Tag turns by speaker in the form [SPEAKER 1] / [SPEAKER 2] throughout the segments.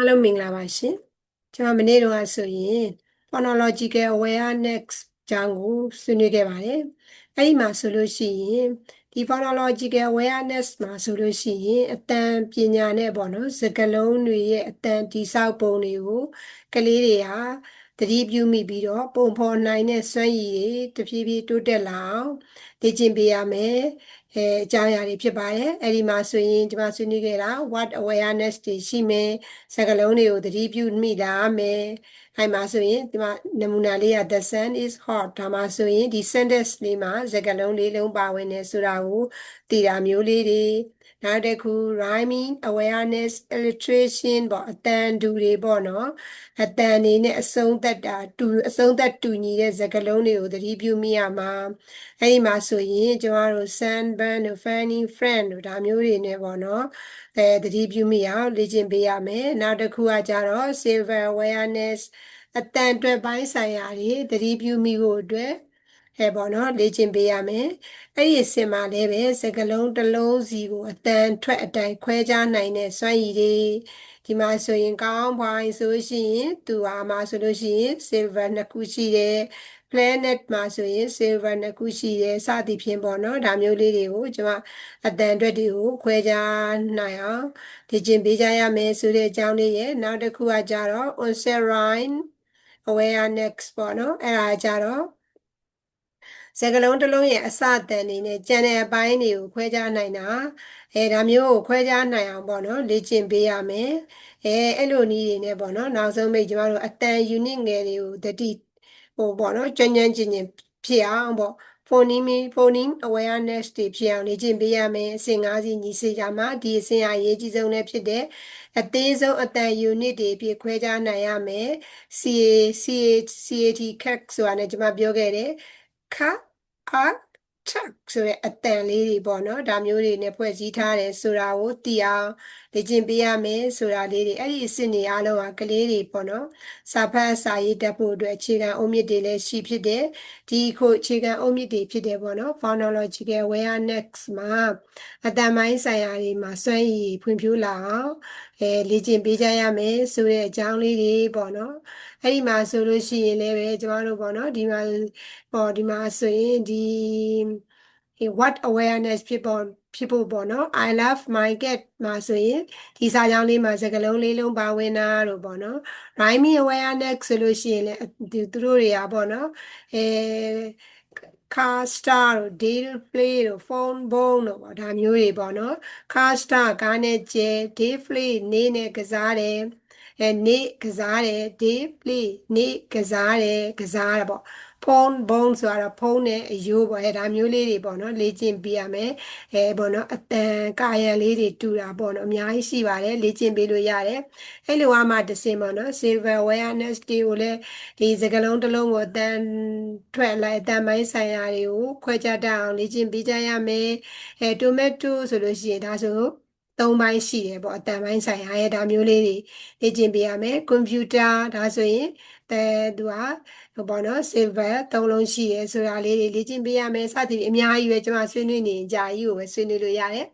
[SPEAKER 1] အားလုံးမင်္ဂလာပါရှင်ကျွန်မမနေ့တုန်းကဆိုရင် phonological awareness အကြောင်းကိုဆွေးနွေးခဲ့ပါတယ်အဲ့ဒီမှာဆိုလို့ရှိရင်ဒီ phonological awareness မှာဆိုလို့ရှိရင်အတန်ပညာနဲ့ပေါ့နော်စကားလုံးတွေရဲ့အတန်တိဆောက်ပုံတွေကိုကလေးတွေဟာသတိပြုမိပြီးတော့ပုံဖော်နိုင်တဲ့စွမ်းရည်တွေတဖြည်းဖြည်းတိုးတက်လာအောင်လေ့ကျင့်ပေးရမယ် အဲအကြောင်းအရာတွေဖြစ်ပါတယ်အဲ့ဒီမှာဆိုရင်ဒီမှာဆွေးနွေးခဲ့တာ what awareness တွေရှိမယ်စကားလုံးတွေကိုသတိပြုမိလာမယ်အဲ့မှာဆိုရင်ဒီမှာနမူနာလေးက the sun is hot ဒါမှဆိုရင်ဒီ sentence လေးမှာစကားလုံးလေးလုံးပါဝင်နေဆိုတာကို သိတာမျိုးလေးတွေနောက်တစ်ခု rhyming awareness illustration ပေါ့အတန်တူတွေပေါ့နော်အတန်နေနဲ့အဆုံးသက်တာတူအဆုံးသက်တူညီတဲ့စကားလုံးတွေကိုသတိပြုမိရမှာအဲ့ဒီမှာဆိုရင်ကျမတို့ sunburn တို့ funny friend တို့ဒါမျိုးတွေနဲ့ပေါ့နော်အဲသတိပြုမိအောင်လေ့ကျင့်ပေးရမယ်နောက်တစ်ခုကကြတော့ silver awareness အတန်အတွက်ပိုင်းဆိုင်ရာတွေသတိပြုမိဖို့အတွက် ဟဲ့ပေါ့နော်လေ့ကျင့်ပေးရမယ်အဲ့ဒီအစင်မှာလည်းပဲစကလုံးတစ်လုံးစီကိုအတန်ထွက်အတိုင်းခွဲခြားနိုင်တဲ့စွမ်းရည်တွေဒီမှာဆိုရင်ကောင်းပွိုင်းဆိုရှင်သူဟာမှာဆိုလို့ရှိရင် silver နှစ်ခုရှိတယ် planet မှာဆိုရင် silver နှစ်ခုရှိတယ်စသည်ဖြင့်ပေါ့နော်ဒါမျိုးလေးတွေကိုကျွန်မအတန်အတွက်တွေကိုခွဲခြားနိုင်အောင်ဒီကျင်ပေးကြရမယ်ဆိုတဲ့အကြောင်းလေးရဲ့နောက်တစ်ခုကကြတော့ onserine awareness ပေါ့နော်အဲ့ဒါကြတော့ စကလုံးတစ်လုံးရဲ့အစတန်နေနဲ့ကြံတဲ့အပိုင်းတွေကိုခွဲခြားနိုင်တာအဲဒါမျိုးကိုခွဲခြားနိုင်အောင်ပေါ့နော်လေ့ကျင့်ပေးရမယ်အဲအဲ့လိုနည်းတွေနဲ့ပေါ့နော်နောက်ဆုံးမိတ်ကျမတို့အတန် unit ငယ်တွေကိုတတိဟိုပေါ့နော်ကြွញ្ញံကျင်ကျင်ဖြစ်အောင်ပေါ့ phoneme phoneme awareness တွေဖြစ်အောင်လေ့ကျင့်ပေးရမယ်အဆင့်၅စီညီစေကြမှာဒီအဆင့်အရေးကြီးဆုံးလည်းဖြစ်တဲ့အသေးဆုံးအတန် unit တွေဖြစ်ခွဲခြားနိုင်ရမယ် CA CA CAT CAC ဆိုတာနဲ့ကျွန်မပြောခဲ့တယ် ခါ track ဆိုတဲ့အတန်လေးတွေပေါ့နော်ဒါမျိုးတွေနဲ့ဖွဲ့စည်းထားတယ်ဆိုတာကိုသိအောင်လေ့ကျင့်ပေးရမယ်ဆိုတာလေးတွေအဲ့ဒီအစစ်နေအားလုံးကကလေးတွေပေါ့နော်စာဖတ်စာရေးတတ်ဖို့အတွက်အခြေခံအုတ်မြစ်တွေလည်းရှိဖြစ်တယ်ဒီခုအခြေခံအုတ်မြစ်တွေဖြစ်တယ်ပေါ့နော် phonological awareness မှာအတန်ပိုင်းဆိုင်ရာတွေမှာစွမ်းရည်ဖွံ့ဖြိုးလာအောင် အဲလေ့ကျင့်ပေးကြရမယ်ဆိုတဲ့အကြောင်းလေးတွေပေါ့နော်အဲ့ဒီမှာဆိုလို့ရှိရင်လည်းပဲကျမတို့ပေါ့နော်ဒီမှာပေါ့ဒီမှာဆိုရင်ဒီ what awareness ဖြစ်ပေါ်ဖြစ်ဖို့ပေါ့နော် I love my cat မှာဆိုရင်ဒီစာကြောင်းလေးမှာစကားလုံးလေးလုံးပါဝင်တာလို့ပေါ့နော် rhyming awareness ဆိုလို့ရှိရင်လည်းသူတို့တွေကပေါ့နော်အဲ car star တို့ deal play တို့ phone bone တို့ပေါ့ဒါမျိုးတွေပေါ့နော် car star ကားနဲ့ကျဲ day play နေနဲ့ကစားတယ်အဲနေ့ကစားတယ် day play နေ့ကစားတယ်ကစားတယ်ပေါ့ ဖုန်းဘုံဆိုတော့ဖုန်းနဲ့အယိုးပေါ့အဲဒါမျိုးလေးတွေပေါ့နော်လေ့ကျင့်ပြရမယ်အဲပေါ့နော်အတန်ကာယံလေးတွေတူတာပေါ့နော်အများကြီးရှိပါတယ်လေ့ကျင့်ပေးလို့ရတယ်အဲ့လိုအမှတစင်ပေါ့နော် silver awareness တွေကိုလည်းဒီစကလုံးတစ်လုံးကိုအတန်ထွက်လိုက်အတန်ပိုင်းဆိုင်ရာတွေကိုခွဲခြားတတ်အောင်လေ့ကျင့်ပေးကြရမယ်အဲ tomato ဆိုလို့ရှိရင်ဒါဆိုသုံးပိုင်းရှိတယ်ပေါ့အတန်ပိုင်းဆိုင်ရာရဲ့ဒါမျိုးလေးတွေလေ့ကျင့်ပေးရမယ်ကွန်ပျူတာဒါဆိုရင် အဲသူကဟိုပေါ့နော် silver သုံးလုံးရှိရဲဆိုတာလေးတွေလေ့ကျင့်ပေးရမယ်စသဖြင့်အများကြီးပဲကျွန်မဆွေးနွေးနေကြအကြီးကိုပဲဆွေးနွေးလို့ရတယ်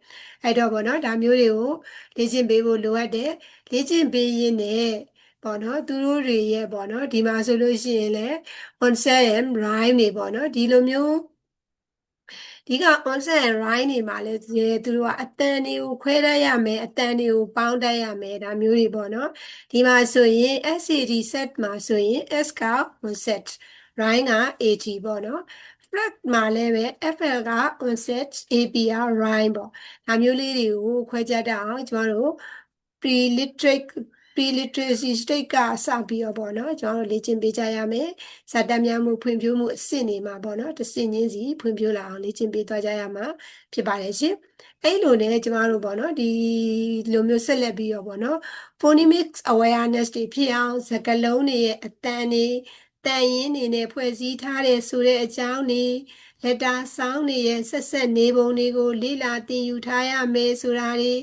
[SPEAKER 1] အဲ့တော့ပေါ့နော်ဒါမျိုးတွေကိုလေ့ကျင့်ပေးဖို့လိုအပ်တယ်လေ့ကျင့်ပေးရင်းနဲ့ပေါ့နော်သူတို့တွေရဲ့ပေါ့နော်ဒီမှာဆိုလို့ရှိရင်လည်း concept and rhyme တွေပေါ့နော်ဒီလိုမျိုး ဒီက onset and rhyme တွေမှာလည်းသူတို့ကအတန်တွေကိုခွဲတတ်ရမယ်အတန်တွေကိုပေါင်းတတ်ရမယ်ဒါမျိုးတွေပေါ့နော်ဒီမှာဆိုရင် SAT set မှာဆိုရင် S က onset rhyme က AT ပေါ့နော် flag မှာလည်းပဲ FL က onset AP က rhyme ပေါ့ဒါမျိုးလေးတွေကိုခွဲခြားတတ်အောင်ကျမတို့ pre-literate pre-literacy state ကစပြီးတော့ပေါ့နော်ကျွန်တော်တို့လေ့ကျင့်ပေးကြရမယ်ဇာတ်တမ်းများမှုဖွံ့ဖြိုးမှုအဆင့်တွေမှာပေါ့နော်တစ်ဆင့်ချင်းစီဖွံ့ဖြိုးလာအောင်လေ့ကျင့်ပေးသွားကြရမှာဖြစ်ပါတယ်ရှင်အဲ့လိုနဲ့ကျမတို့ပေါ့နော်ဒီလိုမျိုးဆက်လက်ပြီးတော့ပေါ့နော် phonemics awareness တွေဖြစ်အောင်စကားလုံးတွေရဲ့အတန်တွေတန်ရင်းတွေနဲ့ဖွဲ့စည်းထားတဲ့ဆိုတဲ့အကြောင်းတွေလက်တာဆောင်းတွေရဲ့ဆက်ဆက်နေပုံတွေကိုလေ့လာသင်ယူထားရမယ်ဆိုတာတွေ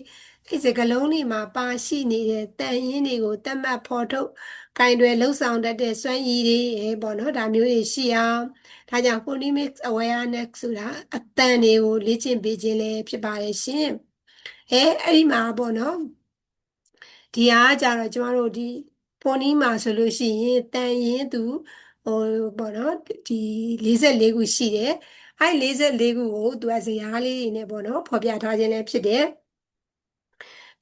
[SPEAKER 1] အဲ့စကလုံးတွေမှာပါရှိနေတဲ့တန်ရင်းတွေကိုတတ်မှတ်ဖော်ထုတ်ကင်တွေလှုပ်ဆောင်တတ်တဲ့စွမ်းရည်တွေပေါ့နော်ဒါမျိုးတွေရှိအောင်ဒါကြောင့် phonemic awareness ဆိုတာအတန်တွေကိုလေ့ကျင့်ပေးခြင်းလည်းဖြစ်ပါတယ်ရှင်အဲအဲ့ဒီမှာပေါ့နော်ဒီဟာကကြတော့ကျမတို့ဒီဖုန်းကြီးမှာဆိုလို့ရှိရင်တန်ရင်သူဟိုပေါ့နော်ဒီ44ခုရှိတယ်အဲ့44ခုကိုသူကဇယားလေးတွေနဲ့ပေါ့နော်ဖော်ပြထားခြင်းလည်းဖြစ်တယ်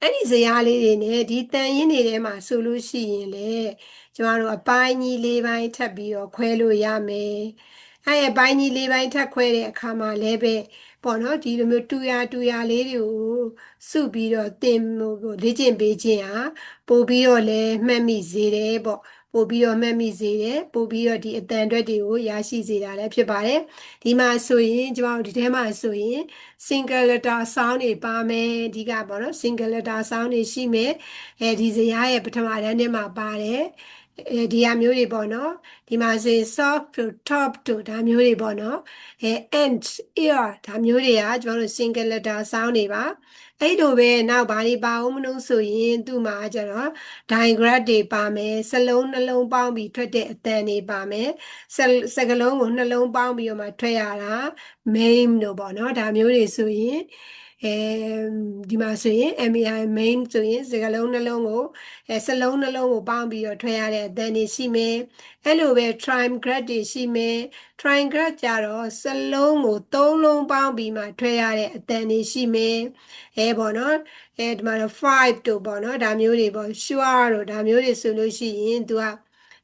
[SPEAKER 1] အဲ့ဒီဇယားလေးတွေနဲ့ဒီတန်ရင်တွေထဲမှာဆိုလို့ရှိရင်လေကျမတို့အပိုင်းကြီး၄ပိုင်းထပ်ပြီးတော့ခွဲလို့ရမယ်အဲ့ရပိုင်းကြီး၄ပိုင်းထပ်ခွဲတဲ့အခါမှာလည်းပဲ ပေါ့နော်ဒီလိုမျိုးတူရတူရလေးတွေကိုစုပြီးတော့တင်ဟိုလေ့ကျင့်ပေးခြင်းဟာပို့ပြီးတော့လည်းမှတ်မိစေတယ်ပေါ့ပို့ပြီးတော့မှတ်မိစေတယ်ပို့ပြီးတော့ဒီအတန်အတွက်တွေကိုရရှိစေတာလည်းဖြစ်ပါတယ်ဒီမှာဆိုရင်ကျမတို့ဒီထဲမှာဆိုရင် single letter sound တွေပါမယ်ဒီကပေါ့နော် single letter sound တွေရှိမယ်အဲဒီဇယားရဲ့ပထမတန်းထဲမှာပါတယ်အဲ ဒီဟာမျိုးတွေပေါ့နော်ဒီမှာဆို soft to top to ဒါမျိုးတွေပေါ့နော်အဲ and ear ဒါမျိုးတွေကကျွန်တော်တို့ single letter sound တွေပါအဲ့လိုပဲနောက်ဘာတွေပါအောင်မလို့ဆိုရင်သူ့မှာကျတော့ digraph တွေပါမယ်စလုံးနှလုံးပေါင်းပြီးထွက်တဲ့အတန်တွေပါမယ်စကလုံးကိုနှလုံးပေါင်းပြီးတော့မှထွက်ရတာ main လို့ပေါ့နော်ဒါမျိုးတွေဆိုရင် အဲဒီမှာဆိုရင် MAI main ဆိုရင်စကလုံးနှလုံးကိုအဲစလုံးနှလုံးကိုပေါင်းပြီးတော့ထွက်ရတဲ့အတန်တွေရှိမယ်အဲ့လိုပဲ trigraph တွေရှိမယ် trigraph ကြတော့စလုံးကိုသုံးလုံးပေါင်းပြီးမှထွက်ရတဲ့အတန်တွေရှိမယ်အဲပေါ့နော်အဲဒီမှာတော့5တို့ပေါ့နော်ဒါမျိုးတွေပေါ့ sure တို့ဒါမျိုးတွေဆိုလို့ရှိရင် तू က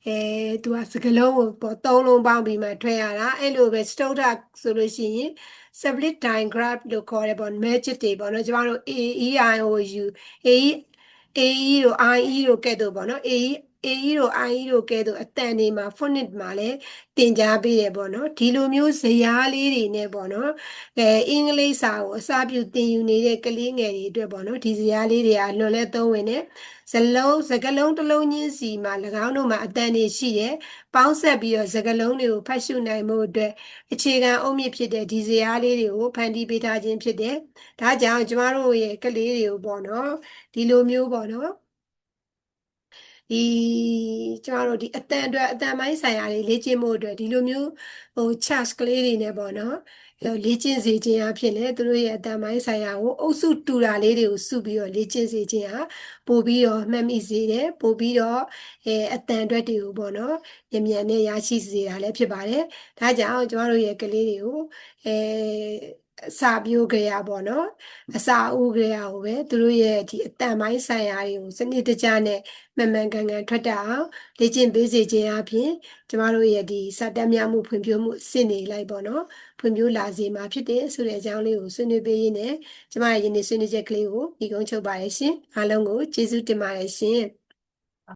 [SPEAKER 1] အဲသူကစကလုံးကိုပေါ့သုံးလုံးပေါင်းပြီးမှထွက်ရတာအဲ့လိုပဲ stoda ဆိုလို့ရှိရင် split diagram လို့ခေါ်တယ်ပေါ့ magic တွေပေါ့နော်ကျမတို့ AEIOU AE AE တို့ IE တို့ကဲ့သို့ပေါ့နော် AE AE တို့ IE တို့ကဲ့သို့အတန်တွေမှာ phonics မှာလည်းတင်ကြားပေးတယ်ပေါ့နော်ဒီလိုမျိုးဇယားလေးတွေနဲ့ပေါ့နော်အဲအင်္ဂလိပ်စာကိုအစာပြုသင်ယူနေတဲ့ကလေးငယ်တွေအတွက်ပေါ့နော်ဒီဇယားလေးတွေကလွန်လဲသုံးဝင်တယ်ဇလုံးစကလုံးတစ်လုံးချင်းစီမှာ၎င်းတို့မှာအတန်တွေရှိတယ်ပေါင်းဆက်ပြီးတော့စကလုံးတွေကိုဖတ်ရှုနိုင်မှုအတွက်အခြေခံအုတ်မြစ်ဖြစ်တဲ့ဒီဇယားလေးတွေကိုဖန်တီးပေးထားခြင်းဖြစ်တယ်ဒါကြောင့်ကျမတို့ရဲ့ကလေးတွေကိုပေါ့နော်ဒီလိုမျိုးပေါ့နော် ဒီကျမတို့ဒီအတန်အတွက်အတန်ပိုင်းဆိုင်ရာတွေလေ့ကျင့်မှုအတွက်ဒီလိုမျိုးဟို charts ကလေးတွေနဲ့ပေါ့နော်လေ့ကျင့်စေခြင်းအဖြစ်လေသူတို့ရဲ့အတန်ပိုင်းဆိုင်ရာကိုအုပ်စုတူတာလေးတွေကိုစုပြီးတော့လေ့ကျင့်စေခြင်းဟာပို့ပြီးတော့မှတ်မိစေတယ်ပို့ပြီးတော့အဲအတန်အတွက်တွေကိုပေါ့နော်မြန်မြန်နဲ့ရရှိစေတာလည်းဖြစ်ပါတယ်ဒါကြောင့်ကျမတို့ရဲ့ကလေးတွေကိုအဲအ စာပြိုးကြရပေါ့နော်အစာဦးကြရကိုပဲသူတို့ရဲ့ဒီအတန်ပိုင်းဆိုင်ရာတွေကိုစနစ်တကျနဲ့မှန်မှန်ကန်ကန်ထွက်တတ်အောင်လေ့ကျင့်ပေးစေခြင်းအပြင်ကျမတို့ရဲ့ဒီစတက်မြမှုဖွံ့ဖြိုးမှုအဆင့်တွေလိုက်ပေါ့နော်ဖွံ့ဖြိုးလာစေမှာဖြစ်တယ်ဆိုတဲ့အကြောင်းလေးကိုဆွေးနွေးပေးရင်းနဲ့ကျမရဲ့ယနေ့ဆွေးနွေးချက်ကလေးကိုဒီကုန်းချုပ်ပါရရှင်အားလုံးကိုကျေးဇူးတင်ပါတယ်ရှင်